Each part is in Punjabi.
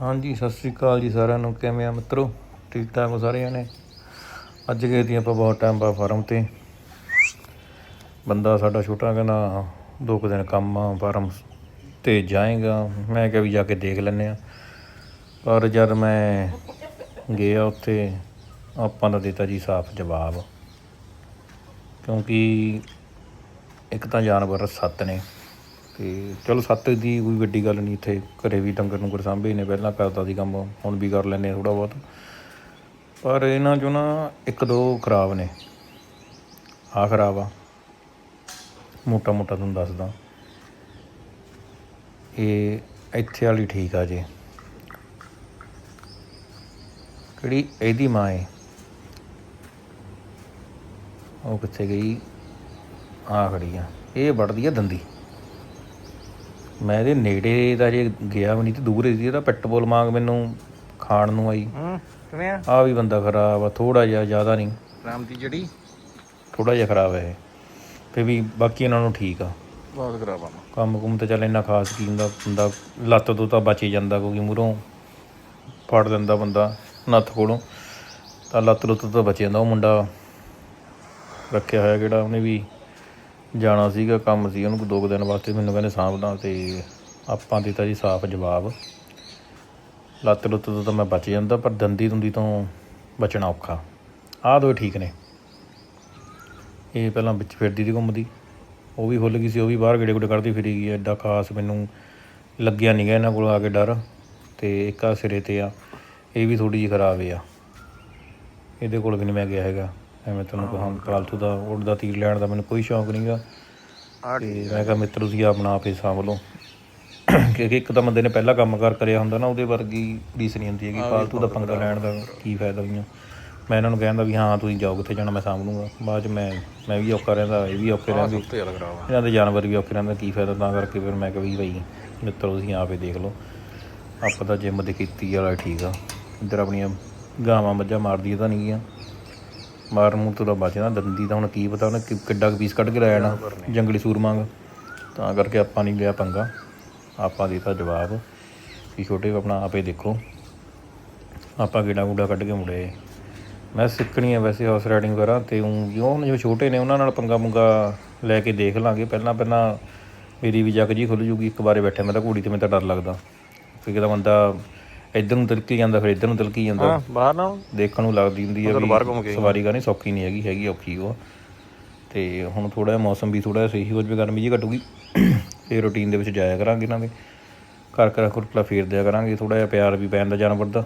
ਹਾਂਜੀ, ਸਤਿ ਸ੍ਰੀ ਅਕਾਲ ਜੀ ਸਾਰਿਆਂ ਨੂੰ। ਕਿਵੇਂ ਆ ਮਿੱਤਰੋ? ਠੀਕ ਠਾਕ ਹੋ ਸਾਰੇ ਜਣੇ ਅੱਜ ਗਏ ਦੀ ਆਪਾਂ ਬਹੁਤ ਟਾਈਮ ਬਾਅਦ ਫਾਰਮ ਤੇ। ਬੰਦਾ ਸਾਡਾ ਛੋਟਾ ਕਹਿੰਦਾ, ਦੋ ਕੁ ਦਿਨ ਕੰਮ ਆ ਫਾਰਮ ਤੇ ਜਾਏਗਾ। ਮੈਂ ਕਿਹਾ ਵੀ ਜਾ ਕੇ ਦੇਖ ਲੈਨੇ ਆ ਪਰ ਜਦ ਮੈਂ ਗਿਆ ਉੱਥੇ, ਆਪਾਂ ਦਾ ਦਿੱਤਾ ਜੀ ਸਾਫ਼ ਜਵਾਬ। ਕਿਉਂਕਿ ਇੱਕ ਤਾਂ ਜਾਨਵਰ ਸੱਤ ਨੇ। ਤੇ ਚਲੋ ਸੱਤ ਦੀ ਕੋਈ ਵੱਡੀ ਗੱਲ ਨਹੀਂ ਇੱਥੇ, ਘਰੇ ਵੀ ਡੰਗਰ ਨੂੰ ਸਾਂਭੇ ਨੇ ਪਹਿਲਾਂ ਕਰਦਾ ਸੀ ਕੰਮ ਹੁਣ ਵੀ ਕਰ ਲੈਂਦੇ ਥੋੜਾ ਬਹੁਤ। ਪਰ ਇਹਨਾਂ ਚੋਂ ਨਾ ਇੱਕ ਦੋ ਖਰਾਬ ਨੇ। ਆ ਖਰਾਬ ਆ। ਮੋਟਾ ਮੋਟਾ ਤੁਹਾਨੂੰ ਦੱਸਦਾ। ਇਹ ਇੱਥੇ ਵਾਲੀ ਠੀਕ ਆ ਜੇ। ਕਿਹੜੀ? ਇਹਦੀ ਮਾਂ ਹੈ ਉਹ ਕਿੱਥੇ ਗਈ? ਆ ਖੜੀ ਆ। ਇਹ ਵੜਦੀ ਆ ਦੰਦੀ। ਮੈਂ ਇਹਦੇ ਨੇੜੇ ਦਾ ਜੇ ਗਿਆ ਵੀ ਨਹੀਂ ਤੇ ਦੂਰ ਸੀ ਇਹਦਾ ਪੈਟਬੋਲ ਮੰਗ ਮੈਨੂੰ ਖਾਣ ਨੂੰ ਆਈ। ਹੂੰ ਕਿਵੇਂ ਆ ਆ ਵੀ ਬੰਦਾ ਖਰਾਬ ਆ ਥੋੜਾ ਜਿਹਾ ਜ਼ਿਆਦਾ ਨਹੀਂ। ਰਾਮ ਦੀ ਜੜੀ ਥੋੜਾ ਜਿਹਾ ਖਰਾਬ ਹੈ ਇਹ। ਤੇ ਵੀ ਬਾਕੀ ਇਹਨਾਂ ਨੂੰ ਠੀਕ ਆ। ਬਹੁਤ ਖਰਾਬ ਆ। ਕੰਮ ਕੁਮ ਤੇ ਚੱਲ ਇੰਨਾ ਖਾਸ ਕੀ ਹੁੰਦਾ ਬੰਦਾ ਲੱਤ ਤੋਂ ਤਾਂ ਬਚ ਹੀ ਜਾਂਦਾ ਕਿਉਂਕਿ ਮੂਹਰੋਂ ਫੜ ਲੈਂਦਾ ਬੰਦਾ ਨੱਥ ਕੋਲੋਂ। ਤਾਂ ਲੱਤ ਲੁੱਤ ਤੋਂ ਬਚ ਜਾਂਦਾ ਉਹ ਮੁੰਡਾ ਰੱਖਿਆ ਹੋਇਆ ਕਿਹੜਾ ਉਹਨੇ ਵੀ ਜਾਣਾ ਸੀਗਾ, ਕੰਮ ਸੀ ਉਹਨੂੰ ਦੋ ਕੁ ਦਿਨ ਵਾਸਤੇ। ਮੈਨੂੰ ਕਹਿੰਦੇ ਸਾਂਭਦਾ ਤੇ ਆਪਾਂ ਦਿੱਤਾ ਜੀ ਸਾਫ਼ ਜਵਾਬ। ਲੱਤ ਲੁੱਤ ਤੋਂ ਤਾਂ ਮੈਂ ਬਚ ਜਾਂਦਾ, ਪਰ ਦੰਦੀ ਦੁੰਦੀ ਤੋਂ ਬਚਣਾ ਔਖਾ। ਆਹ ਦੋ ਠੀਕ ਨੇ। ਇਹ ਪਹਿਲਾਂ ਵਿੱਚ ਫਿਰਦੀ ਸੀ ਘੁੰਮਦੀ। ਉਹ ਵੀ ਖੁੱਲ ਗਈ ਸੀ, ਉਹ ਵੀ ਬਾਹਰ ਗੇੜੇ ਗੁੜੇ ਕੱਢਦੀ ਫਿਰੀ ਗਈ। ਐਡਾ ਖਾਸ ਮੈਨੂੰ ਲੱਗਿਆ ਨਹੀਂ ਗਿਆ ਇਹਨਾਂ ਕੋਲ ਆ ਕੇ ਡਰ। ਤੇ ਇੱਕ ਆ ਸਿਰੇ ਤੇ ਆ। ਇਹ ਵੀ ਥੋੜੀ ਜਿਹੀ ਖਰਾਬ ਆ। ਇਹਦੇ ਕੋਲ ਵੀ ਨਹੀਂ ਮੈਂ ਗਿਆ ਹੈਗਾ। ਐਵੇਂ ਤੁਹਾਨੂੰ ਕਹਾਂ ਕਾਲਤੂ ਦਾ ਉੜਦਾ ਤੀਰ ਲੈਣ ਦਾ ਮੈਨੂੰ ਕੋਈ ਸ਼ੌਂਕ ਨਹੀਂਗਾ ਤੇ ਮੈਂ ਕਿਹਾ ਮਿੱਤਰ ਤੁਸੀਂ ਆਪਣਾ ਆਪੇ ਸਾਂਭ ਲਓ। ਕਿਉਂਕਿ ਇੱਕ ਤਾਂ ਬੰਦੇ ਨੇ ਪਹਿਲਾ ਕੰਮ ਕਾਰ ਕਰਿਆ ਹੁੰਦਾ ਨਾ ਉਹਦੇ ਵਰਗੀ ਰੀਸ ਨਹੀਂ ਹੁੰਦੀ ਹੈਗੀ ਫਾਲਤੂ ਦਾ ਪੰਗਾ ਲੈਣ ਦਾ ਕੀ ਫਾਇਦਾ ਵੀ ਆ। ਮੈਂ ਇਹਨਾਂ ਨੂੰ ਕਹਿੰਦਾ ਵੀ ਹਾਂ ਤੁਸੀਂ ਜਾਓ ਕਿੱਥੇ ਜਾਣਾ ਮੈਂ ਸਾਂਭ ਲੂੰਗਾ। ਬਾਅਦ ਚ ਮੈਂ ਮੈਂ ਵੀ ਔਖਾ ਰਹਿੰਦਾ ਇਹ ਵੀ ਔਖੇ ਰਹਿੰਦੇ। ਇਹਨਾਂ ਦੇ ਜਾਨਵਰ ਵੀ ਔਖੇ ਰਹਿੰਦੇ ਕੀ ਫਾਇਦਾ? ਤਾਂ ਕਰਕੇ ਫਿਰ ਮੈਂ ਕਿਹਾ ਵੀ ਭਾਈ ਮਿੱਤਰੋ ਤੁਸੀਂ ਆਪੇ ਦੇਖ ਲਓ। ਆਪਾਂ ਤਾਂ ਜਿੰਮ ਦੀ ਕੀਤੀ ਵਾਲਾ ਠੀਕ ਆ। ਇੱਧਰ ਆਪਣੀਆਂ ਗਾਵਾਂ ਮੱਝਾਂ ਮਾਰਦੀ ਤਾਂ ਨਹੀਂ ਗੀਆਂ ਮਾਰਨ ਮੂਰ ਤੋਂ ਤਾਂ ਬਚਦਾ ਦੰਦੀ ਤਾਂ ਹੁਣ ਕੀ ਪਤਾ ਉਹਨੇ ਕਿ- ਕਿੱਡਾ ਕੁ ਪੀਸ ਕੱਢ ਕੇ ਲੈ ਜਾਣਾ ਜੰਗਲੀ ਸੂਰ ਮੰਗ ਤਾਂ ਕਰਕੇ ਆਪਾਂ ਨਹੀਂ ਲਿਆ ਪੰਗਾ। ਆਪਾਂ ਦਿੱਤਾ ਜਵਾਬ। ਵੀ ਛੋਟੇ ਆਪਣਾ ਆਪੇ ਦੇਖੋ। ਆਪਾਂ ਗੇੜਾ ਗੂੜਾ ਕੱਢ ਕੇ ਮੁੜੇ। ਮੈਂ ਸਿੱਖਣੀ ਹੈ ਵੈਸੇ ਹਾਰਸ ਰਾਈਡਿੰਗ ਵਗੈਰਾ ਤੇ ਉਹ ਜੋ ਜੋ ਛੋਟੇ ਨੇ ਉਹਨਾਂ ਨਾਲ ਪੰਗਾ ਪੁੰਗਾ ਲੈ ਕੇ ਦੇਖ ਲਾਂਗੇ। ਪਹਿਲਾਂ ਪਹਿਲਾਂ ਮੇਰੀ ਵੀ ਜੱਗ ਜੀ ਖੁੱਲ ਜੂਗੀ ਇੱਕ ਵਾਰੇ ਬੈਠੇ ਮੈਂ ਤਾਂ ਘੋੜੀ ਤੇ ਮੈਨੂੰ ਤਾਂ ਡਰ ਲੱਗਦਾ। ਕਿਉਂਕਿ ਤਾਂ ਬੰਦਾ ਇੱਧਰ ਨੂੰ ਤਿਲਕੀ ਜਾਂਦਾ ਫਿਰ ਇੱਧਰ ਨੂੰ ਤਿਲਕੀ ਜਾਂਦਾ। ਹਾਂ ਬਾਹਰ ਨਾ ਦੇਖਣ ਨੂੰ ਲੱਗਦੀ ਹੁੰਦੀ ਹੈ ਬਾਹਰ ਘੁੰਮ ਕੇ ਵੀ ਸਵਾਰੀ ਕਰਨੀ ਸੌਖੀ ਨਹੀਂ ਹੈਗੀ ਹੈਗੀ ਔਖੀ ਉਹ। ਤੇ ਹੁਣ ਥੋੜਾ ਜਿਹਾ ਮੌਸਮ ਵੀ ਥੋੜਾ ਜਿਹਾ ਸਹੀ ਹੋ ਜਾਵੇ ਗਰਮੀ ਜੀ ਘਟੂਗੀ ਫੇਰ ਰੂਟੀਨ ਦੇ ਵਿੱਚ ਜਾਇਆ ਕਰਾਂਗੇ ਇਹਨਾਂ ਦੇ। ਘਰ ਘਰ ਕੁਰਕਲਾ ਫੇਰ ਦਿਆ ਕਰਾਂਗੇ ਥੋੜਾ ਜਿਹਾ ਪਿਆਰ ਵੀ ਪੈਂਦਾ ਜਾਨਵਰ ਦਾ।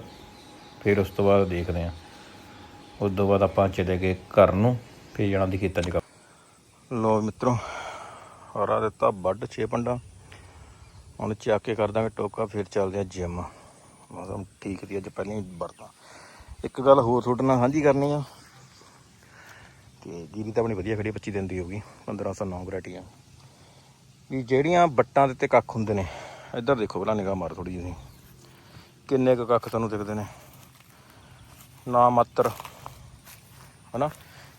ਫਿਰ ਉਸ ਤੋਂ ਬਾਅਦ ਦੇਖਦੇ ਆਂ ਉਸ ਤੋਂ ਬਾਅਦ ਆਪਾਂ ਚਲੇ ਗਏ ਘਰ ਨੂੰ ਫੇਰ ਜਾਣਾ ਦੀ ਖੇਤਾਂ 'ਚ ਕੰਮ। ਲੋ ਮਿੱਤਰੋ ਹਰਾ ਦਿੱਤਾ ਵੱਡ 6 ਪੰਡਾ। ਹੁਣ ਚੱਕ ਕੇ ਕਰ ਦਾਂਗੇ ਟੋਕਾ ਫਿਰ ਚੱਲਦੇ ਆ ਜਿਮ। ਮੌਸਮ ਠੀਕ ਸੀ, ਅੱਜ ਪਹਿਲਾਂ ਹੀ ਵਰਤਾਂ। ਇੱਕ ਗੱਲ ਹੋਰ ਤੁਹਾਡੇ ਨਾਲ ਸਾਂਝੀ ਕਰਨੀ ਆ ਤੇ ਜੀਰੀ ਤਾਂ ਆਪਣੀ ਵਧੀਆ ਖੜੀ 25 ਦਿਨ ਦੀ ਹੋਗੀ 1509 ਵੈਰਾਈਟੀਆਂ। ਵੀ ਜਿਹੜੀਆਂ ਬੱਟਾਂ ਦੇ ਉੱਤੇ ਕੱਖ ਹੁੰਦੇ ਨੇ, ਇੱਧਰ ਦੇਖੋ ਪਹਿਲਾਂ ਨਿਗਾਹ ਮਾਰੋ ਥੋੜੀ ਜਿਹੀ। ਕਿੰਨੇ ਕੁ ਕੱਖ ਤੁਹਾਨੂੰ ਦਿਖਦੇ ਨੇ। ਨਾ ਮਾਤਰ, ਹਨਾ?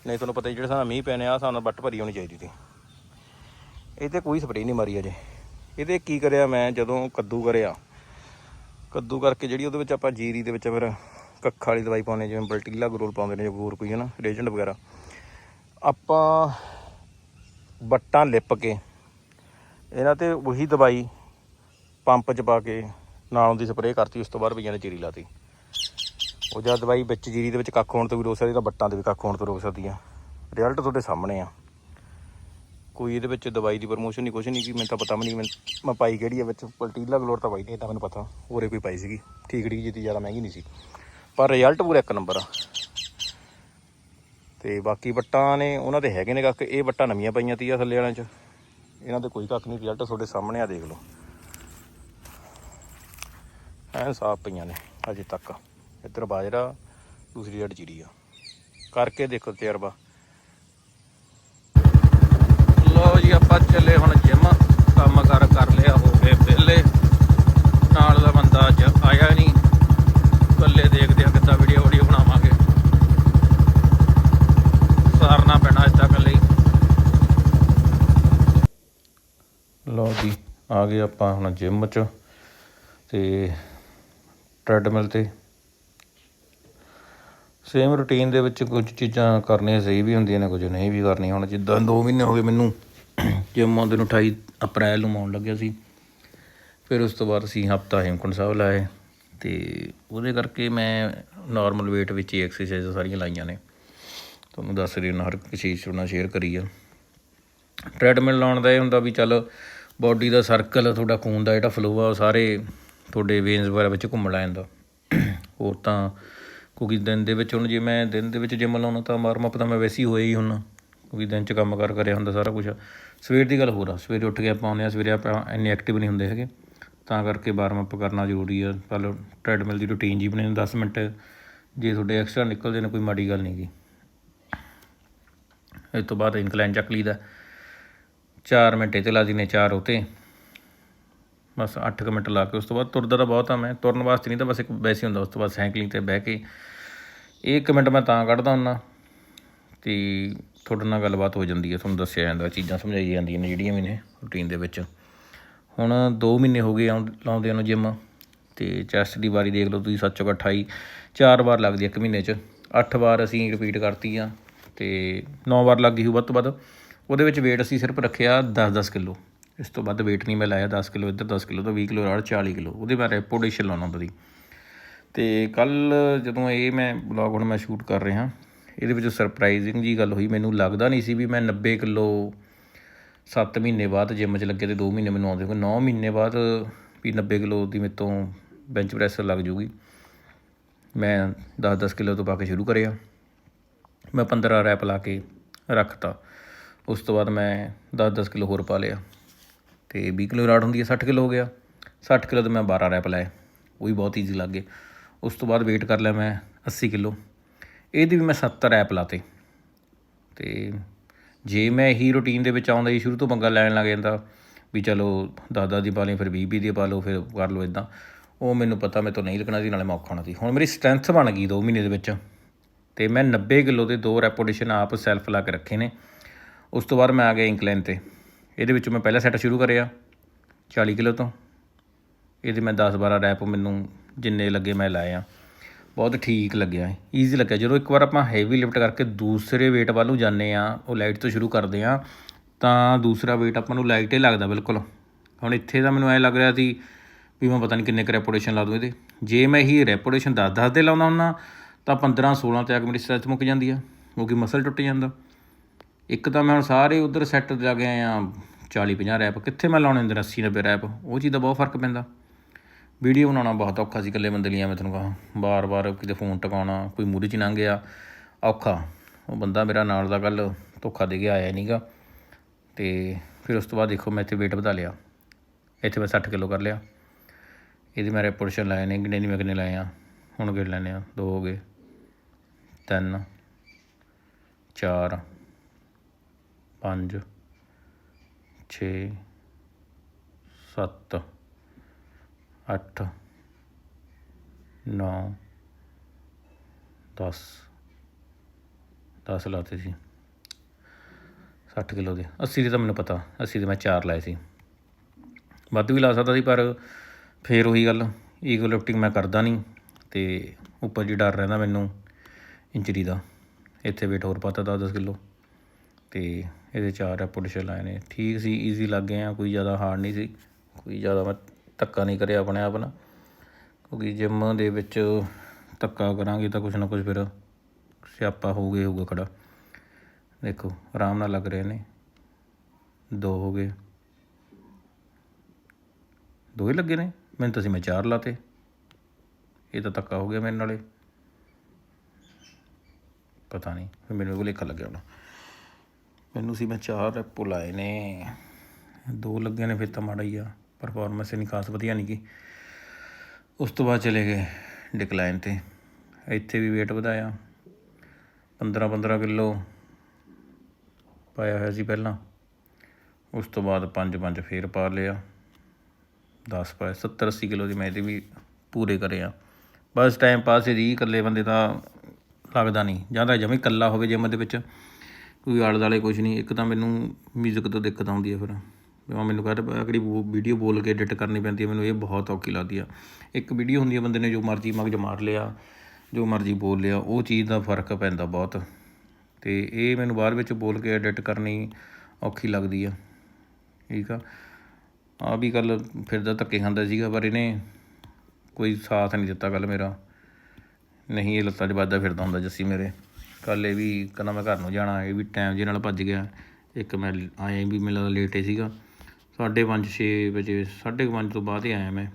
ਨਹੀਂ ਤੁਹਾਨੂੰ ਪਤਾ ਜਿਹੜੇ ਸਾਨੂੰ ਮੀਂਹ ਪੈਣੇ ਆ ਸਾਨੂੰ ਬੱਟ ਭਰੀ ਹੋਣੀ ਚਾਹੀਦੀ ਸੀ। ਇਹ ਤੇ ਕੋਈ ਸਪਰੇਅ ਨਹੀਂ ਮਾਰੀ ਅਜੇ। ਇਹਦੇ ਕੀ ਕਰਿਆ ਮੈਂ ਜਦੋਂ ਕੱਦੂ ਕਰਿਆ ਕੱਦੂ ਕਰਕੇ ਜਿਹੜੀ ਉਹਦੇ ਵਿੱਚ ਆਪਾਂ ਜੀਰੀ ਦੇ ਵਿੱਚ ਫਿਰ ਕੱਖਾਂ ਵਾਲੀ ਦਵਾਈ ਪਾਉਂਦੇ ਜਿਵੇਂ ਬਲਟੀਲਾ ਗਰੋਲ ਪਾਉਂਦੇ ਨੇ ਜਾਂ ਹੋਰ ਕੋਈ ਹਨਾ ਰੇਜੈਂਟ ਵਗੈਰਾ। ਆਪਾਂ ਬੱਟਾਂ ਲਿਪ ਕੇ ਇਹਨਾਂ ਤੇ ਉਹੀ ਦਵਾਈ ਪੰਪ 'ਚ ਪਾ ਕੇ ਨਾਲੋਂ ਦੀ ਸਪਰੇਅ ਕਰਤੀ, ਉਸ ਤੋਂ ਬਾਅਦ ਬਈਆਂ ਨੇ ਜੀਰੀ ਲਾਤੀ। ਉਹ ਜਦ ਦਵਾਈ ਵਿੱਚ ਜੀਰੀ ਦੇ ਵਿੱਚ ਕੱਖ ਹੋਣ ਤੋਂ ਵੀ ਰੋਕ ਸਕਦੀ ਤਾਂ ਬੱਟਾਂ ਦੇ ਵੀ ਕੱਖ ਹੋਣ ਤੋਂ ਰੋਕ ਸਕਦੀ ਆ ਰਿਜ਼ਲਟ ਤੁਹਾਡੇ ਸਾਹਮਣੇ ਆ। ਕੋਈ ਇਹਦੇ ਵਿੱਚ ਦਵਾਈ ਦੀ ਪ੍ਰਮੋਸ਼ਨ ਨਹੀਂ, ਕੁਛ ਨਹੀਂ ਕਿ, ਮੈਨੂੰ ਤਾਂ ਪਤਾ ਵੀ ਨਹੀਂ, ਮੈਂ ਮੈਂ ਪਾਈ ਕਿਹੜੀ ਆ ਵਿੱਚ ਪਲਟੀਲਾ ਗਲੋਰ ਤਾਂ ਪਾਈ ਨਹੀਂ, ਇਹ ਤਾਂ ਮੈਨੂੰ ਪਤਾ, ਹੋਰੇ ਕੋਈ ਪਾਈ ਸੀਗੀ, ਠੀਕ ਠੀਕ ਜਿੱਤੀ ਜ਼ਿਆਦਾ ਮਹਿੰਗੀ ਨਹੀਂ ਸੀ। ਪਰ ਰਿਜ਼ਲਟ ਪੂਰਾ ਇੱਕ ਨੰਬਰ ਆ। ਤੇ ਬਾਕੀ ਵੱਟਾਂ ਨੇ, ਉਹਨਾਂ ਦੇ ਹੈਗੇ ਨੇ ਕੱਖ, ਇਹ ਵੱਟਾਂ ਨਵੀਆਂ ਪਈਆਂ ਤੀਆਂ ਥੱਲੇ ਵਾਲਿਆਂ 'ਚ। ਇਹਨਾਂ ਦੇ ਕੋਈ ਕੱਖ ਨਹੀਂ ਰਿਜ਼ਲਟ ਤੁਹਾਡੇ ਸਾਹਮਣੇ ਆ, ਦੇਖ ਲਓ। ਐਨ ਸਾਫ਼ ਪਈਆਂ ਨੇ, ਅਜੇ ਤੱਕ। ਇੱਧਰ ਬਾਜਰਾ, ਦੂਸਰੀ ਸਾਈਡ ਜੀਰੀ ਆ। ਕਰਕੇ ਦੇਖੋ ਤਜਰਬਾ। ਲਓ ਜੀ, ਆਪਾਂ ਚੱਲੇ ਹੁਣ ਜਿਮ। ਕੰਮ ਕਰ ਕਰ ਲਿਆ ਹੋ ਗਏ ਵਿਹਲੇ। ਨਾਲ ਦਾ ਬੰਦਾ ਅੱਜ ਆਇਆ ਨਹੀਂ। ਕੱਲੇ ਦੇਖਦੇ ਆ ਕਿੱਦਾਂ ਵੀਡੀਓ ਵੀਡੀਓ ਬਣਾਵਾਂਗੇ। ਸਾਰਨਾ ਪੈਣਾ ਅੱਜ ਤੱਕ ਲਈ। ਲਓ ਜੀ, ਆ ਗਏ ਆਪਾਂ ਹੁਣ ਜਿਮ 'ਚ ਤੇ ਟ੍ਰੈਡਮਿਲ ਤੇ। ਸੇਮ ਰੁਟੀਨ ਦੇ ਵਿੱਚ ਕੁਝ ਚੀਜ਼ਾਂ ਕਰਨੀਆਂ ਸਹੀ ਵੀ ਹੁੰਦੀਆਂ ਨੇ, ਕੁਝ ਨਹੀਂ ਵੀ ਕਰਨੀਆਂ। ਹੁਣ ਜਿੱਦਾਂ 2 ਮਹੀਨੇ ਹੋ ਗਏ ਮੈਨੂੰ ਜਿਮ ਆਉਂਦੇ ਨੂੰ 28 ਅਪ੍ਰੈਲ ਨੂੰ ਆਉਣ ਲੱਗਿਆ ਸੀ, ਫਿਰ ਉਸ ਤੋਂ ਬਾਅਦ ਅਸੀਂ ਹਫਤਾ ਹੇਮਕੁੰਟ ਸਾਹਿਬ ਲਾਏ ਤੇ ਉਹਦੇ ਕਰਕੇ ਮੈਂ ਨਾਰਮਲ weight ਵਿੱਚ ਹੀ ਐਕਸਰਸਾਈਜ਼ਾਂ ਸਾਰੀਆਂ ਲਾਈਆਂ ਨੇ। ਤੁਹਾਨੂੰ ਦੱਸ ਰਹੀ ਹਾਂ, ਹਰ ਇੱਕ ਚੀਜ਼ ਉਹਨਾਂ ਸ਼ੇਅਰ ਕਰੀ ਆ। ਟ੍ਰੈਡਮਿਲ ਲਾਉਣ ਦਾ ਇਹ ਹੁੰਦਾ ਵੀ ਚੱਲ ਬਾਡੀ ਦਾ ਸਰਕਲ ਤੁਹਾਡਾ ਖੂਨ ਦਾ ਜਿਹੜਾ ਫਲੋ ਆ, ਉਹ ਸਾਰੇ ਤੁਹਾਡੇ ਵੇਨਸ ਵਗੈਰਾ ਵਿੱਚ ਘੁੰਮਣ ਲੱਗ ਜਾਂਦਾ। ਹੋਰ ਤਾਂ ਕਿਉਂਕਿ ਦਿਨ ਦੇ ਵਿੱਚ ਹੁਣ ਜੇ ਮੈਂ, ਦਿਨ ਦੇ ਵਿੱਚ ਜਿਮ ਲਾਉਣਾ ਤਾਂ ਵਾਰਮ ਅਪ ਤਾਂ ਮੈਂ ਵੈਸੇ ਹੀ ਹੋਇਆ ਹੀ ਹੁਣ ਕਿਉਂਕਿ ਦਿਨ ਚ ਕੰਮ ਕਾਰ ਕਰਿਆ ਹੁੰਦਾ ਸਾਰਾ ਕੁਝ ਸਵੇਰ ਦੀ ਗੱਲ ਹੋਰ ਆ, ਸਵੇਰੇ ਉੱਠ ਕੇ ਆਪਾਂ ਆਉਂਦੇ ਆ ਸਵੇਰੇ ਆਪਾਂ ਇੰਨੇ ਐਕਟਿਵ ਨਹੀਂ ਹੁੰਦੇ ਹੈਗੇ। ਤਾਂ ਕਰਕੇ ਵਾਰਮ ਅਪ ਕਰਨਾ ਜ਼ਰੂਰੀ ਆ। ਪਹਿਲਾਂ ਟ੍ਰੈਡਮਿਲ ਦੀ ਰੂਟੀਨ ਜੀ ਬਣੇ 10 ਮਿੰਟ ਜੇ ਤੁਹਾਡੇ ਐਕਸਟਰਾ ਨਿਕਲਦੇ ਨੇ, ਕੋਈ ਮਾੜੀ ਗੱਲ ਨਹੀਂ ਗੀ। ਇਸ ਤੋਂ ਬਾਅਦ ਇਨਕਲਾਈਨ ਚੱਕ ਲਈਦਾ। 4 ਮਿੰਟ ਇਹ ਤੇ ਲਾ ਦਿੰਦੇ 4 ਉਤੇ ਬਸ 8 ਮਿੰਟ ਲਾ ਕੇ ਉਸ ਤੋਂ ਬਾਅਦ ਤੁਰਦਾ ਤਾਂ ਬਹੁਤ ਆ ਮੈਂ, ਤੁਰਨ ਵਾਸਤੇ ਨਹੀਂ ਤਾਂ ਬਸ ਇੱਕ ਵੈਸੇ ਹੁੰਦਾ, ਉਸ ਤੋਂ ਬਾਅਦ ਸਾਈਕਲਿੰਗ ਤੇ ਬਹਿ ਕੇ ਇਹ ਇੱਕ ਮਿੰਟ ਮੈਂ ਤਾਂ ਕੱਢਦਾ ਹੁੰਦਾ ਤੇ ਤੁਹਾਡੇ ਨਾਲ ਗੱਲਬਾਤ ਹੋ ਜਾਂਦੀ ਹੈ, ਤੁਹਾਨੂੰ ਦੱਸਿਆ ਜਾਂਦਾ, ਚੀਜ਼ਾਂ ਸਮਝਾਈ ਜਾਂਦੀਆਂ ਨੇ ਜਿਹੜੀਆਂ ਵੀ ਨੇ ਰੂਟੀਨ ਦੇ ਵਿੱਚ। ਹੁਣ 2 ਮਹੀਨੇ ਹੋ ਗਏ ਆਉਂ- ਲਾਉਂਦਿਆਂ ਨੂੰ ਜਿਮ ਤੇ ਚੈਸਟ ਦੀ ਵਾਰੀ ਦੇਖ ਲਓ ਤੁਸੀਂ ਸੱਚੋ 28 ਚਾਰ ਵਾਰ ਲੱਗਦੀ ਹੈ ਇੱਕ ਮਹੀਨੇ 'ਚ। 8 ਵਾਰ ਅਸੀਂ ਰਿਪੀਟ ਕਰਤੀ ਆ, ਤੇ 9 ਵਾਰ ਲੱਗ ਗਈ ਹੋਊ ਵੱਧ ਤੋਂ ਵੱਧ। ਉਹਦੇ ਵਿੱਚ weight ਅਸੀਂ ਸਿਰਫ ਰੱਖਿਆ 10-10 ਕਿਲੋ। ਇਸ ਤੋਂ ਵੱਧ weight ਨਹੀਂ ਮੈਂ ਲਾਇਆ 10 ਕਿਲੋ ਇੱਧਰ 10 ਕਿਲੋ ਤੋਂ 20 ਕਿਲੋ ਰਾੜ 40 ਕਿਲੋ। ਉਹਦੇ ਬਾਰੇ ਰੈਪੋਟੇਸ਼ਨ ਲਾਉਣਾ ਹੁੰਦਾ ਸੀ। ਤੇ ਕੱਲ ਜਦੋਂ ਇਹ ਮੈਂ ਬਲੌਗ ਹੁਣ ਮੈਂ ਸ਼ੂਟ ਕਰ ਰਿਹਾ ਇਹਦੇ ਵਿੱਚ ਸਰਪ੍ਰਾਈਜ਼ਿੰਗ ਜੀ ਗੱਲ ਹੋਈ, ਮੈਨੂੰ ਲੱਗਦਾ ਨਹੀਂ ਸੀ ਵੀ ਮੈਂ 90 ਕਿਲੋ 7 ਮਹੀਨੇ ਬਾਅਦ ਜਿਮ 'ਚ ਲੱਗੇ ਤੇ 2 ਮਹੀਨੇ ਮੈਨੂੰ ਆਉਂਦੇ ਹੋਏ 9 ਮਹੀਨੇ ਬਾਅਦ ਵੀ 90 ਕਿਲੋ ਦੀ ਮੇਰੇ ਤੋਂ ਬੈਂਚ ਪ੍ਰੈਸ ਲੱਗ ਜੂਗੀ ਮੈਂ 10-10 ਕਿਲੋ ਤੋਂ ਪਾ ਕੇ ਸ਼ੁਰੂ ਕਰਿਆ। ਮੈਂ 15 ਰੈਪ ਲਾ ਕੇ ਰੱਖਤਾ। ਉਸ ਤੋਂ ਬਾਅਦ ਮੈਂ 10-10 ਕਿਲੋ ਹੋਰ ਪਾ ਲਿਆ। ਤੇ 20 ਕਿਲੋ ਰਾੜ ਹੁੰਦੀ ਹੈ 60 ਕਿਲੋ ਹੋ ਗਿਆ। 60 ਕਿਲੋ ਤੇ ਮੈਂ 12 ਰੈਪ ਲਾਏ। ਉਹ ਵੀ ਬਹੁਤ ਈਜ਼ੀ ਲੱਗ ਗਏ। ਉਸ ਤੋਂ ਬਾਅਦ weight ਕਰ ਲਿਆ ਮੈਂ 80 ਕਿਲੋ। ਇਹਦੇ ਵੀ ਮੈਂ 70 ਰੈਪ ਲਾਤੇ। ਤੇ ਜੇ ਮੈਂ ਇਹੀ ਰੂਟੀਨ ਦੇ ਵਿੱਚ ਆਉਂਦਾ ਜੀ, ਸ਼ੁਰੂ ਤੋਂ ਪੰਗਾ ਲੈਣ ਲੱਗ ਜਾਂਦਾ, ਵੀ ਚਲੋ ਦਾਦਾ ਦੀ ਪਾ ਲਈ, ਫਿਰ 20 ਦੀ ਪਾ ਲਓ, ਫਿਰ ਕਰ ਲਓ ਇਦਾਂ ਉਹ ਮੈਨੂੰ ਪਤਾ ਮੇਰੇ ਤੋਂ ਨਹੀਂ ਲੱਗਣਾ ਸੀ, ਨਾਲੇ ਮੈਂ ਔਖਾ ਹੋਣਾ ਸੀ। ਹੁਣ ਮੇਰੀ ਸਟਰੈਂਥ ਬਣ ਗਈ 2 ਮਹੀਨੇ ਦੇ ਵਿੱਚ। ਤੇ ਮੈਂ 90 ਕਿਲੋ ਦੇ ਦੋ ਰੈਪੋਟੇਸ਼ਨ ਆਪ ਸੈਲਫ ਲਾ ਕੇ ਰੱਖੇ ਨੇ। ਉਸ ਤੋਂ ਬਾਅਦ ਮੈਂ ਆ ਗਿਆ ਇੰਕਲਾਈਨ ਤੇ। ਇਹਦੇ ਵਿੱਚ ਮੈਂ ਪਹਿਲਾ ਸੈੱਟ ਸ਼ੁਰੂ ਕਰਿਆ 40 ਕਿਲੋ ਤੋਂ। ਇਹਦੇ ਮੈਂ 10 12 ਰੈਪ ਮੈਨੂੰ ਜਿੰਨੇ ਲੱਗੇ ਮੈਂ ਲਾਏ ਆ। ਬਹੁਤ ਠੀਕ ਲੱਗਿਆ ਈਜ਼ੀ ਲੱਗਿਆ। ਜਦੋਂ ਇੱਕ ਵਾਰ ਆਪਾਂ ਹੈਵੀ ਲਿਫਟ ਕਰਕੇ ਦੂਸਰੇ weight ਵੱਲ ਨੂੰ ਜਾਂਦੇ ਆ ਉਹ ਲਾਈਟ ਤੋਂ ਸ਼ੁਰੂ ਕਰਦੇ ਆ ਤਾਂ ਦੂਸਰਾ weight ਆਪਾਂ ਨੂੰ ਲਾਈਟ ਹੀ ਲੱਗਦਾ ਬਿਲਕੁਲ। ਹੁਣ ਇੱਥੇ ਤਾਂ ਮੈਨੂੰ ਐ ਲੱਗ ਰਿਹਾ ਸੀ ਵੀ ਮੈਂ ਪਤਾ ਨਹੀਂ ਕਿੰਨੇ ਕੁ ਰੈਪੋਟੇਸ਼ਨ ਲਾ ਦੂੰ ਇਹਦੇ। ਜੇ ਮੈਂ ਇਹੀ ਰੈਪੋਟੇਸ਼ਨ 10 10 ਦੇ ਲਾਉਂਦਾ ਹੁੰਦਾ, ਤਾਂ 15 16 ਤੇ ਆ ਕੇ ਮੇਰੀ ਸਟ੍ਰੈਚ ਮੁੱਕ ਜਾਂਦੀ ਆ। ਕਿਉਂਕਿ ਮਸਲ ਟੁੱਟ ਜਾਂਦਾ। ਇੱਕ ਤਾਂ ਮੈਂ ਹੁਣ ਸਾਰੇ ਉਧਰ ਸੈੱਟ ਜਾ ਗਏ ਆ 40 50 ਰੈਪ ਕਿੱਥੇ ਮੈਂ ਲਾਉਣੇ ਹੁੰਦੇ ਨੇ 80 90 ਰੈਪ ਉਹ ਚੀਜ਼ ਦਾ ਬਹੁਤ ਫ਼ਰਕ ਪੈਂਦਾ। ਵੀਡੀਓ ਬਣਾਉਣਾ ਬਹੁਤ ਔਖਾ ਸੀ ਇਕੱਲੇ ਬੰਦੇ ਲਈ ਮੈਂ ਤੁਹਾਨੂੰ ਕਹਾਂ। ਬਾਰ-ਬਾਰ ਕਿਤੇ ਫੋਨ ਟਿਕਾਉਣਾ, ਕੋਈ ਮੂਹਰੇ 'ਚ ਲੰਘ ਗਿਆ, ਔਖਾ। ਉਹ ਬੰਦਾ ਮੇਰਾ ਨਾਲ ਦਾ ਕੱਲ ਧੋਖਾ ਦੇ ਕੇ ਆਇਆ ਨਹੀਂਗਾ ਤੇ ਫਿਰ ਉਸ ਤੋਂ ਬਾਅਦ ਦੇਖੋ, ਮੈਂ ਇੱਥੇ weight ਵਧਾ ਲਿਆ। ਇੱਥੇ ਮੈਂ 60 ਕਿਲੋ ਕਰ ਲਿਆ। ਇਹਦੇ ਮੈਂ ਰੈਪੋਰਸ਼ਨ ਲਾਏ ਨੇ, ਕਿੰਨੇ ਨਹੀਂ ਮੈਂ ਕਿੰਨੇ ਲਾਏ ਆ। ਹੁਣ ਗਿਣ ਲੈਨੇ ਆ? ਦੋ ਹੋ ਗਏ। ਤਿੰਨ, ਚਾਰ, ਪੰਜ, ਛੇ, ਸੱਤ। ਅੱਠ, ਨੌ, ਦਸ। ਦਸ ਲਾਤੇ ਸੀ। 60 ਕਿਲੋ ਦੇ। 80 ਦੇ ਤਾਂ ਮੈਨੂੰ ਪਤਾ। 80 ਦੇ ਮੈਂ ਚਾਰ ਲਾਏ ਸੀ। ਵੱਧ ਵੀ ਲਾ ਸਕਦਾ ਸੀ, ਪਰ ਫੇਰ ਉਹੀ ਗੱਲ ਈਗੋ ਲਿਫਟਿੰਗ ਮੈਂ ਕਰਦਾ ਨਹੀਂ ਤੇ ਉੱਪਰ ਜੀ ਡਰ ਰਹਿੰਦਾ ਮੈਨੂੰ ਇੰਜਰੀ ਦਾ। ਇੱਥੇ weight ਹੋਰ ਪਾਤਾ 10 10 ਕਿਲੋ। ਤੇ ਇਹਦੇ ਚਾਰ ਰੈਪੋਟੇਸ਼ਨ ਲਾਏ ਨੇ। ਠੀਕ ਸੀ ਈਜ਼ੀ ਲੱਗ ਗਏ ਆ, ਕੋਈ ਜ਼ਿਆਦਾ ਹਾਰਡ ਨਹੀਂ ਸੀ। ਕੋਈ ਜ਼ਿਆਦਾ ਮੈਂ ਧੱਕਾ ਨਹੀਂ ਕਰਿਆ ਆਪਣੇ ਆਪ ਨਾਲ। ਕਿਉਂਕਿ ਜਿਮ ਦੇ ਵਿੱਚ ਧੱਕਾ ਕਰਾਂਗੇ ਤਾਂ ਕੁਝ ਨਾ ਕੁਝ ਫਿਰ ਸਿਆਪਾ ਹੋ ਗਏ ਹੋਊਗਾ ਖੜਾ। ਦੇਖੋ, ਆਰਾਮ ਨਾਲ ਲੱਗ ਰਹੇ ਨੇ। ਦੋ ਹੋ ਗਏ। ਦੋ ਹੀ ਲੱਗੇ ਨੇ। ਮੈਨੂੰ ਤਾਂ ਸੀ ਮੈਂ ਚਾਰ ਲਾਤੇ। ਇਹ ਤਾਂ ਧੱਕਾ ਹੋ ਗਿਆ ਮੇਰੇ ਨਾਲੇ। ਪਤਾ ਨਹੀਂ, ਫਿਰ ਮੈਨੂੰ ਕੋਲ ਲੇਖਾ ਲੱਗਿਆ ਹੋਣਾ। ਮੈਨੂੰ ਸੀ ਮੈਂ ਚਾਰ ਰੈਪੋ ਲਾਏ ਨੇ। ਦੋ ਲੱਗੇ ਨੇ ਫਿਰ ਤਾਂ ਮਾੜਾ ਹੀ ਆ। ਪਰਫਾਰਮੈਂਸ ਇਨੀ ਖਾਸ ਵਧੀਆ ਨਹੀਂ ਗਈ ਉਸ ਤੋਂ ਬਾਅਦ ਚਲੇ ਗਏ ਡਿਕਲਾਈਨ ਤੇ। ਇੱਥੇ ਵੀ weight ਵਧਾਇਆ। 15 15 ਕਿਲੋ ਪਾਇਆ ਹੋਇਆ ਸੀ ਪਹਿਲਾਂ। ਉਸ ਤੋਂ ਬਾਅਦ 5 5 ਫੇਰ ਪਾ ਲਿਆ। 10 ਪਾਏ 70 80 ਕਿਲੋ ਦੀ ਮੈਂ ਇਹਦੇ ਵੀ ਪੂਰੇ ਕਰਿਆ ਬਸ ਟਾਈਮ ਪਾਸ ਹੀ ਇਕੱਲੇ ਬੰਦੇ ਦਾ ਲੱਗਦਾ ਨਹੀਂ। ਜਾਂ ਤਾਂ ਜਮੇ ਇਕੱਲਾ ਹੋਵੇ ਜਿਮ ਦੇ ਵਿੱਚ। ਕੋਈ ਆਲੇ ਦੁਆਲੇ ਕੁਝ ਨਹੀਂ। ਇੱਕ ਤਾਂ ਮੈਨੂੰ ਮਿਊਜ਼ਿਕ ਤੋਂ ਦਿੱਕਤ ਆਉਂਦੀ ਹੈ ਫਿਰ। ਮੈਨੂੰ ਕਹਿੰਦਾ ਕਿਹੜੀ ਵੀਡੀਓ ਬੋਲ ਕੇ ਐਡਿਟ ਕਰਨੀ ਪੈਂਦੀ ਹੈ, ਮੈਨੂੰ ਇਹ ਬਹੁਤ ਔਖੀ ਲੱਗਦੀ ਆ। ਇੱਕ ਵੀਡੀਓ ਹੁੰਦੀ ਹੈ ਬੰਦੇ ਨੇ ਜੋ ਮਰਜ਼ੀ ਮਗਜ ਮਾਰ ਲਿਆ, ਜੋ ਮਰਜ਼ੀ ਬੋਲ ਲਿਆ, ਉਹ ਚੀਜ਼ ਦਾ ਫ਼ਰਕ ਪੈਂਦਾ ਬਹੁਤ। ਤੇ ਇਹ ਮੈਨੂੰ ਬਾਅਦ ਵਿੱਚ ਬੋਲ ਕੇ ਐਡਿਟ ਕਰਨੀ ਔਖੀ ਲੱਗਦੀ ਆ। ਠੀਕ ਆ? ਆ ਵੀ ਕੱਲ ਫਿਰਦਾ ਧੱਕੇ ਖਾਂਦਾ ਸੀਗਾ, ਪਰ ਇਹਨੇ ਕੋਈ ਸਾਥ ਨਹੀਂ ਦਿੱਤਾ ਕੱਲ ਮੇਰਾ। ਨਹੀਂ, ਇਹ ਲੱਤਾਂ 'ਚ ਵੱਜਦਾ ਫਿਰਦਾ ਹੁੰਦਾ ਜੱਸੀ ਮੇਰੇ। ਕੱਲ ਇਹ ਵੀ ਕਹਿੰਦਾ ਮੈਂ ਘਰ ਨੂੰ ਜਾਣਾ, ਇਹ ਵੀ ਟਾਈਮ ਜੇ ਨਾਲ ਭੱਜ ਗਿਆ। ਇੱਕ ਮੈਂ ਆਏ ਵੀ ਮੈਨੂੰ ਲੱਗਦਾ ਲੇਟ ਹੀ ਸੀਗਾ। ਸਾਢੇ ਪੰਜ ਛੇ ਵਜੇ, ਸਾਢੇ ਕੁ ਪੰਜ ਤੋਂ ਬਾਅਦ ਹੀ ਆਇਆ ਮੈਂ।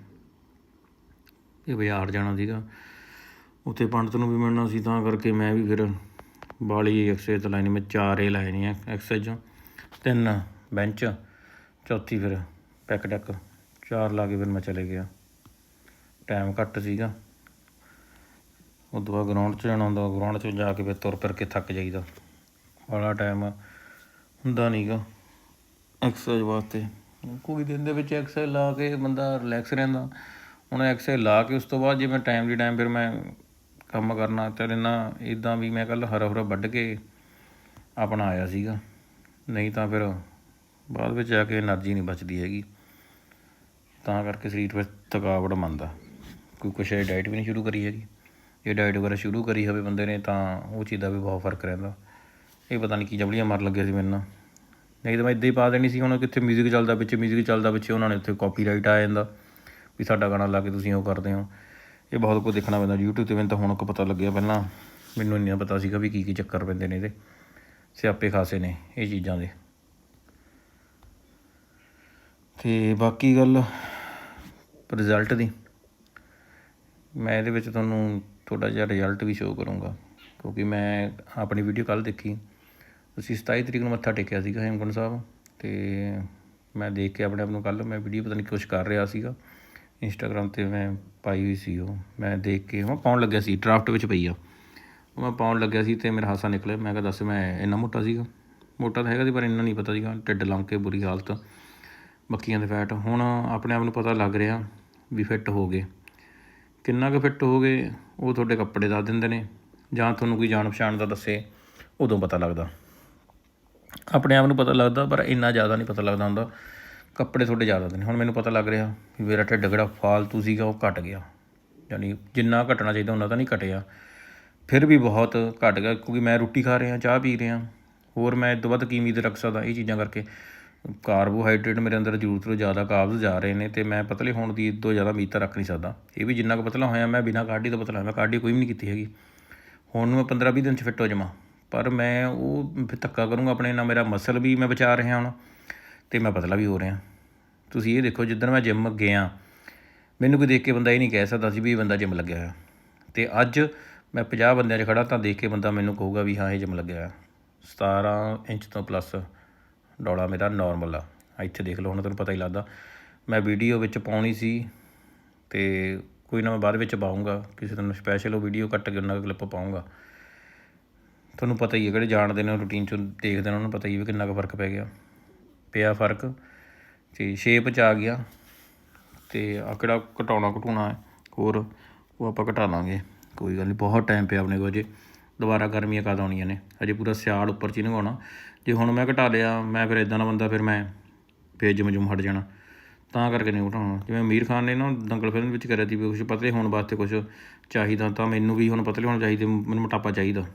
ਇਹ ਬਾਜ਼ਾਰ ਜਾਣਾ ਸੀਗਾ। ਉੱਥੇ ਪੰਡਤ ਨੂੰ ਵੀ ਮਿਲਣਾ ਸੀ, ਤਾਂ ਕਰਕੇ ਮੈਂ ਵੀ ਫਿਰ ਬਾਲੀ ਐਕਸਰਸਾਈਜ਼ ਤਾਂ ਲਾਈਨੀ ਮੈਂ ਚਾਰ ਏ ਲਾਏ ਨੇ ਐਕਸਰਸਾਈਜ਼ਾਂ ਤਿੰਨ ਬੈਂਚ ਚੌਥੀ ਫਿਰ ਪੈਕ ਡੈਕ ਚਾਰ ਲਾ ਕੇ ਫਿਰ ਮੈਂ ਚਲੇ ਗਿਆ। ਟਾਈਮ ਘੱਟ ਸੀਗਾ। ਉਦੋਂ ਬਾਅਦ ਗਰਾਊਂਡ 'ਚ ਜਾਣਾ ਹੁੰਦਾ ਗਰਾਊਂਡ 'ਚ ਜਾ ਕੇ ਫਿਰ ਤੁਰ ਫਿਰ ਕੇ ਥੱਕ ਜਾਈਦਾ। ਵਾਲਾ ਟਾਈਮ ਹੁੰਦਾ ਨਹੀਂਗਾ ਐਕਸਰਸਾਈਜ਼ ਵਾਸਤੇ। ਕੋਈ ਦਿਨ ਦੇ ਵਿੱਚ ਐਕਸਰਸਾਈਜ਼ ਲਾ ਕੇ ਬੰਦਾ ਰਿਲੈਕਸ ਰਹਿੰਦਾ। ਹੁਣ ਐਕਸਰਸਾਈਜ਼ ਲਾ ਕੇ ਉਸ ਤੋਂ ਬਾਅਦ ਜੇ ਮੈਂ ਟਾਈਮ ਦੀ ਟਾਈਮ ਫਿਰ ਮੈਂ ਕੰਮ ਕਰਨਾ, ਚੱਲ ਇਨਾ ਇਦਾਂ ਵੀ ਮੈਂ ਕੱਲ ਹਰਾ ਹਰਾ ਵੱਢ ਕੇ ਆਪਣਾ ਆਇਆ ਸੀਗਾ। ਨਹੀਂ ਤਾਂ ਫਿਰ ਬਾਅਦ ਵਿੱਚ ਜਾ ਕੇ એનર્ਜੀ ਨਹੀਂ ਬਚਦੀ ਹੈਗੀ। ਤਾਂ ਕਰਕੇ ਸਰੀਰ ਵਿੱਚ ਥਕਾਵਟ ਮੰਨਦਾ। ਕੋਈ ਕੁਛ ਇਹ ਡਾਈਟ ਵੀ ਨਹੀਂ ਸ਼ੁਰੂ ਕਰੀ ਹੈਗੀ। ਜੇ ਡਾਈਟ ਵਗੈਰਾ ਸ਼ੁਰੂ ਕਰੀ ਹੋਵੇ ਬੰਦੇ ਨੇ ਤਾਂ ਉਹ ਚੀਜ਼ ਦਾ ਵੀ ਬਹੁਤ ਫ਼ਰਕ ਰਹਿੰਦਾ। ਇਹ ਪਤਾ ਨਹੀਂ ਕੀ ਜਬਲੀਆਂ ਮਾਰ ਲੱਗੇ ਸੀ ਮੈਨੂੰ ਨਹੀਂ ਤਾਂ ਮੈਂ ਇਦਾਂ ਹੀ ਪਾ ਦੇਣੀ ਸੀ ਹੁਣ ਕਿੱਥੇ 뮤직 ਚੱਲਦਾ ਵਿੱਚ 뮤직 ਚੱਲਦਾ ਵਿੱਚ ਉਹਨਾਂ ਨੇ ਉੱਥੇ ਕਾਪੀਰਾਈਟ ਆ ਜਾਂਦਾ ਵੀ ਸਾਡਾ ਗਾਣਾ ਲਾ ਕੇ ਤੁਸੀਂ ਉਹ ਕਰਦੇ ਹੋ ਇਹ ਬਹੁਤ ਕੁਝ ਦੇਖਣਾ ਪੈਂਦਾ YouTube ਤੇ ਮੈਨੂੰ ਤਾਂ ਹੁਣ ਕੋ ਪਤਾ ਲੱਗਿਆ ਪਹਿਲਾਂ ਮੈਨੂੰ ਇੰਨਾ ਪਤਾ ਸੀਗਾ ਵੀ ਕੀ ਕੀ ਚੱਕਰ ਪੈਂਦੇ ਨੇ ਇਹਦੇ ਸਿਆਪੇ ਖਾਸੇ ਨੇ ਇਹ ਚੀਜ਼ਾਂ ਦੇ ਤੇ ਬਾਕੀ ਗੱਲ ਰਿਜ਼ਲਟ ਦੀ ਮੈਂ ਇਹਦੇ ਵਿੱਚ ਤੁਹਾਨੂੰ ਥੋੜਾ ਜਿਹਾ ਰਿਜ਼ਲਟ ਵੀ ਸ਼ੋਅ ਕਰੂੰਗਾ ਕਿਉਂਕਿ ਮੈਂ ਆਪਣੀ ਵੀਡੀਓ ਕੱਲ ਦੇਖੀ ਅਸੀਂ 27 ਤਰੀਕ ਨੂੰ ਮੱਥਾ ਟੇਕਿਆ ਸੀਗਾ ਹੇਮਕੁੰਟ ਸਾਹਿਬ ਤੇ ਮੈਂ ਦੇਖ ਕੇ ਆਪਣੇ ਆਪ ਨੂੰ ਕੱਲ ਮੈਂ ਵੀਡੀਓ ਪਤਾ ਨਹੀਂ ਕੁਛ ਕਰ ਰਿਹਾ ਸੀਗਾ। ਇੰਸਟਾਗ੍ਰam ਤੇ ਮੈਂ ਪਾਈ ਹੋਈ ਸੀ ਉਹ। ਮੈਂ ਦੇਖ ਕੇ ਮੈਂ ਪਾਉਣ ਲੱਗਿਆ ਸੀ, ਡਰਾਫਟ ਵਿੱਚ ਪਈ ਆ। ਉਹ ਮੈਂ ਪਾਉਣ ਲੱਗਿਆ ਸੀ ਤੇ ਮੇਰਾ ਹਾਸਾ ਨਿਕਲਿਆ। ਮੈਂ ਕਿਹਾ ਦੱਸ ਮੈਂ ਇੰਨਾ ਮੋਟਾ ਸੀਗਾ। ਮੋਟਾ ਤਾਂ ਹੈਗਾ ਸੀ ਪਰ ਇੰਨਾ ਨਹੀਂ ਪਤਾ ਸੀਗਾ। ਢਿੱਡ ਲੰਘ ਕੇ ਬੁਰੀ ਹਾਲਤ ਮੱਕੀਆਂ ਦੇ ਫੈਟ ਹੁਣ ਆਪਣੇ ਆਪ ਨੂੰ ਪਤਾ ਲੱਗ ਰਿਹਾ ਵੀ ਫਿੱਟ ਹੋ ਗਏ। ਕਿੰਨਾ ਕੁ ਫਿੱਟ ਹੋ ਗਏ, ਉਹ ਤੁਹਾਡੇ ਕੱਪੜੇ ਦੱਸ ਦਿੰਦੇ ਨੇ। ਜਾਂ ਤੁਹਾਨੂੰ ਕੋਈ ਜਾਣ ਪਛਾਣ ਦਾ ਦੱਸੇ, ਉਦੋਂ ਪਤਾ ਲੱਗਦਾ। ਆਪਣੇ ਆਪ ਨੂੰ ਪਤਾ ਲੱਗਦਾ, ਪਰ ਇੰਨਾ ਜ਼ਿਆਦਾ ਨਹੀਂ ਪਤਾ ਲੱਗਦਾ ਹੁੰਦਾ। ਕੱਪੜੇ ਤੁਹਾਡੇ ਜ਼ਿਆਦਾ ਨੇ ਹੁਣ ਮੈਨੂੰ ਪਤਾ ਲੱਗ ਰਿਹਾ ਵੀ ਮੇਰਾ ਢਿੱਡ ਜਿਹੜਾ ਫਾਲਤੂ ਸੀਗਾ, ਉਹ ਘਟ ਗਿਆ। ਯਾਨੀ ਜਿੰਨਾ ਘਟਣਾ ਚਾਹੀਦਾ, ਉਹਨਾਂ ਤਾਂ ਨਹੀਂ ਘਟਿਆ। ਫਿਰ ਵੀ ਬਹੁਤ ਘਟ ਗਿਆ, ਕਿਉਂਕਿ ਮੈਂ ਰੋਟੀ ਖਾ ਰਿਹਾ, ਚਾਹ ਪੀ ਰਿਹਾ। ਹੋਰ ਮੈਂ ਇਸ ਤੋਂ ਵੱਧ ਕੀ ਉਮੀਦ ਰੱਖ ਸਕਦਾ ਇਹ ਚੀਜ਼ਾਂ ਕਰਕੇ? ਕਾਰਬੋਹਾਈਡਰੇਟ ਮੇਰੇ ਅੰਦਰ ਜ਼ਰੂਰਤ ਤੋਂ ਜ਼ਿਆਦਾ ਕਾਬਜ਼ ਜਾ ਰਹੇ ਨੇ ਤੇ ਮੈਂ ਪਤਲੇ ਹੋਣ ਦੀ ਇਹ ਤੋਂ ਜ਼ਿਆਦਾ ਉਮੀਦ ਤਾਂ ਰੱਖ ਨਹੀਂ ਸਕਦਾ। ਇਹ ਵੀ ਜਿੰਨਾ ਕੁ ਪਤਲਾ ਹੋਇਆ, ਮੈਂ ਬਿਨਾਂ ਕਾਢੀ ਤੋਂ ਪਤਲਾ ਹੋਇਆ, ਮੈਂ ਕਾਢੀ ਕੋਈ ਵੀ ਨਹੀਂ ਕੀਤੀ ਹੈਗੀ। ਹੁਣ ਨੂੰ ਮੈਂ 15 20 ਦਿਨ ਚ ਫਿੱਟ ਹੋ ਜਾਵਾਂ। ਪਰ ਮੈਂ ਉਹ ਫਿਰ ਧੱਕਾ ਕਰੂੰਗਾ ਆਪਣੇ ਨਾਲ, ਮੇਰਾ ਮਸਲ ਵੀ ਮੈਂ ਬਚਾ ਰਿਹਾ ਹੁਣ ਤੇ ਮੈਂ ਪਤਲਾ ਵੀ ਹੋ ਰਿਹਾ। ਤੁਸੀਂ ਇਹ ਦੇਖੋ, ਜਿੱਦਣ ਮੈਂ ਜਿਮ ਗਿਆ ਮੈਨੂੰ ਕੋਈ ਦੇਖ ਕੇ ਬੰਦਾ ਇਹ ਨਹੀਂ ਕਹਿ ਸਕਦਾ ਸੀ ਵੀ ਇਹ ਬੰਦਾ ਜਿਮ ਲੱਗਿਆ ਹੋਇਆ। ਤੇ ਅੱਜ ਮੈਂ 50 ਬੰਦਿਆਂ 'ਚ ਖੜਾ ਤਾਂ ਦੇਖ ਕੇ ਬੰਦਾ ਮੈਨੂੰ ਕਹੂਗਾ ਵੀ ਹਾਂ, ਇਹ ਜਿਮ ਲੱਗਿਆ ਹੋਇਆ। 17 ਇੰਚ ਤੋਂ ਪਲੱਸ ਡੋਲਾ ਮੇਰਾ ਨਾਰਮਲ ਆ। ਇੱਥੇ ਦੇਖ ਲਓ, ਹੁਣ ਤੁਹਾਨੂੰ ਪਤਾ ਹੀ ਲੱਗਦਾ। ਮੈਂ ਵੀਡੀਓ ਵਿੱਚ ਪਾਉਣੀ ਸੀ ਤੇ ਕੋਈ ਨਾ ਮੈਂ ਬਾਅਦ ਵਿੱਚ ਪਾਉਂਗਾ ਕਿਸੇ ਦਿਨ ਸਪੈਸ਼ਲ ਉਹ ਵੀਡੀਓ ਕੱਟ ਕੇ ਉਹਨਾਂ ਦਾ ਕਲਿੱਪ ਪਾਉਂਗਾ ਤੁਹਾਨੂੰ ਪਤਾ ਹੀ ਹੈ ਕਿਹੜੇ ਜਾਣਦੇ ਨੇ ਰੂਟੀਨ ਚੋਂ ਦੇਖਦੇ ਨੇ, ਉਹਨਾਂ ਨੂੰ ਪਤਾ ਹੀ ਹੈ ਵੀ ਕਿੰਨਾ ਕੁ ਫ਼ਰਕ ਪੈ ਗਿਆ। ਪਿਆ ਫ਼ਰਕ ਤੇ ਸ਼ੇਪ ਚ ਆ ਗਿਆ ਤੇ ਆ ਕਿਹੜਾ ਘਟਾਉਣਾ ਘਟਾਉਣਾ ਹੋਰ ਉਹ ਆਪਾਂ ਘਟਾ ਲਾਂਗੇ, ਕੋਈ ਗੱਲ ਨਹੀਂ ਬਹੁਤ ਟਾਈਮ ਪਿਆ ਆਪਣੇ ਕੋਲ ਜੇ ਦੁਬਾਰਾ ਗਰਮੀਆਂ ਕਦ ਆਉਣੀਆਂ ਨੇ, ਅਜੇ ਪੂਰਾ ਸਿਆਲ ਉੱਪਰ ਚ ਹੀ ਲੰਘਾਉਣਾ ਜੇ ਹੁਣ ਮੈਂ ਘਟਾ ਲਿਆ, ਮੈਂ ਫਿਰ ਇਦਾਂ ਦਾ ਬੰਦਾ ਫਿਰ ਮੈਂ ਫੇਰ ਜਿਮ ਜੁਮ ਹਟ ਜਾਣਾ, ਤਾਂ ਕਰਕੇ ਨਹੀਂ ਘਟਾਉਣਾ। ਜਿਵੇਂ ਅਮੀਰ ਖਾਨ ਨੇ ਨਾ ਦੰਗਲ ਫਿਲਮ ਵਿੱਚ ਕਰਿਆ ਸੀ ਵੀ ਕੁਛ ਪਤਲੇ ਹੋਣ ਵਾਸਤੇ ਕੁਝ ਚਾਹੀਦਾ, ਤਾਂ ਮੈਨੂੰ ਵੀ ਹੁਣ ਪਤਲੇ ਹੋਣ ਚਾਹੀਦੇ, ਮੈਨੂੰ ਮੋਟਾਪਾ ਚਾਹੀਦਾ।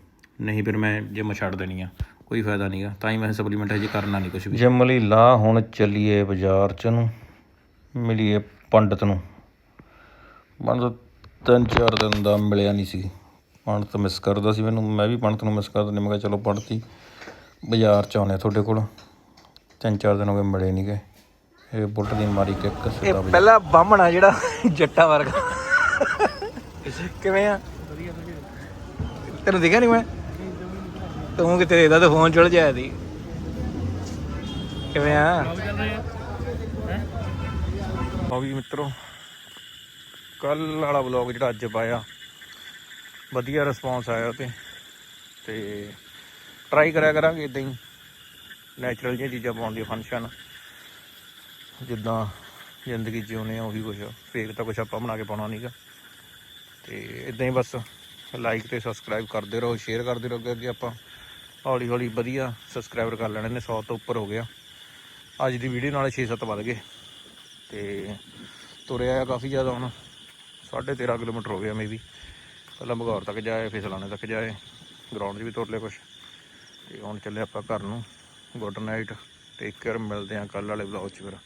ਨਹੀਂ ਫਿਰ ਮੈਂ ਜਿਮ ਛੱਡ ਦੇਣੀ ਆ ਕੋਈ ਫਾਇਦਾ ਨਹੀਂਗਾ ਤਾਂ ਹੀ ਮੈਂ ਸਪਲੀਮੈਂਟ ਹਜੇ ਕਰਨਾ ਨਹੀਂ ਕੁਝ ਵੀ। ਜਿਮ ਲਈ ਲਾ ਹੁਣ ਚੱਲੀਏ ਬਾਜ਼ਾਰ ਚ ਨੂੰ ਮਿਲੀਏ ਪੰਡਤ ਨੂੰ। ਪੰਡਤ ਤਿੰਨ ਚਾਰ ਦਿਨ ਦਾ ਮਿਲਿਆ ਨਹੀਂ ਸੀ। ਪੰਡਤ ਮਿਸ ਕਰਦਾ ਸੀ ਮੈਨੂੰ ਮੈਂ ਵੀ ਪੰਡਤ ਨੂੰ ਮਿਸ ਕਰਦਾ ਨਹੀਂ ਮੈਂ ਕਿਹਾ ਚਲੋ ਪੰਡਤ ਹੀ ਬਾਜ਼ਾਰ ਚ ਆਉਣੇ ਤੁਹਾਡੇ ਕੋਲ। ਤਿੰਨ ਚਾਰ ਦਿਨ ਹੋ ਗਏ ਮਿਲੇ ਨਹੀਂ ਗਏ। ਇਹ ਬੁੱਟ ਦੀ ਮਾਰੀ ਕਿੱਕ ਸਿੱਧਾ ਬਾਜ਼ਾਰ। ਪਹਿਲਾ ਬਾਹਮਣਾ ਜਿਹੜਾ ਜੱਟਾ ਵਰਗਾ। ਕਿਵੇਂ ਆ? ਤੈਨੂੰ ਦਿਖਿਆ ਨਹੀਂ ਮੈਂ? ਤੂੰ ਕਿਤੇ ਇਹਦਾ ਤਾਂ ਫੋਨ ਚੁੱਲ ਜਾਇਆ ਸੀ। ਕਿਵੇਂ ਆ? ਆ। ਵੀ ਮਿੱਤਰੋ ਕੱਲ ਵਾਲਾ ਵਲੌਗ ਜਿਹੜਾ ਅੱਜ ਪਾਇਆ ਵਧੀਆ ਰਿਸਪੌਂਸ ਆਇਆ ਤੇ ਤੇ ਟਰਾਈ ਕਰਿਆ ਕਰਾਂਗੇ ਇਦਾਂ ਹੀ। ਨੈਚੁਰਲ ਜਿਹੀਆਂ ਚੀਜ਼ਾਂ ਪਾਉਣ ਦੀ ਫੰਕਸ਼ਨ ਜਿੱਦਾਂ ਜ਼ਿੰਦਗੀ ਜਿਉਨੇ ਆ ਉਹੀ ਕੁਛ। ਫੇਕ ਤਾਂ ਕੁਛ ਆਪਾਂ ਬਣਾ ਕੇ ਪਾਉਣਾ ਨਹੀਂਗਾ ਤੇ ਇਦਾਂ ਹੀ ਬਸ ਲਾਈਕ ਤੇ ਸਬਸਕ੍ਰਾਈਬ ਕਰਦੇ ਰਹੋ ਸ਼ੇਅਰ ਕਰਦੇ ਰਹੋ ਅੱਗੇ ਅੱਗੇ ਆਪਾਂ। ਹੌਲੀ ਹੌਲੀ ਵਧੀਆ ਸਬਸਕ੍ਰਾਈਬਰ ਕਰ ਲੈਣੇ ਨੇ 100 ਤੋਂ ਉੱਪਰ ਹੋ ਗਿਆ ਅੱਜ ਦੀ ਵੀਡੀਓ ਨਾਲੇ 6-7 ਵੱਧ ਗਏ। ਤੇ ਤੁਰਿਆ ਆ ਕਾਫੀ ਜ਼ਿਆਦਾ ਹੁਣ। 13.5 ਕਿਲੋਮੀਟਰ ਹੋ ਗਿਆ ਮੇਬੀ ਪਹਿਲਾਂ ਬਗੌਰ ਤੱਕ ਜਾਏ, ਫਿਰ ਸਲਾਣੇ ਤੱਕ ਜਾਏ। ਗਰਾਊਂਡ 'ਚ ਵੀ ਤੁਰ ਲਿਆ ਕੁਛ। ਤੇ ਹੁਣ ਚੱਲੇ ਆਪਾਂ ਘਰ ਨੂੰ। ਗੁੱਡ ਨਾਈਟ ਟੇਕ ਕੇਅਰ ਮਿਲਦੇ ਆ ਕੱਲ ਵਾਲੇ ਵਲੌਗ 'ਚ ਫਿਰ।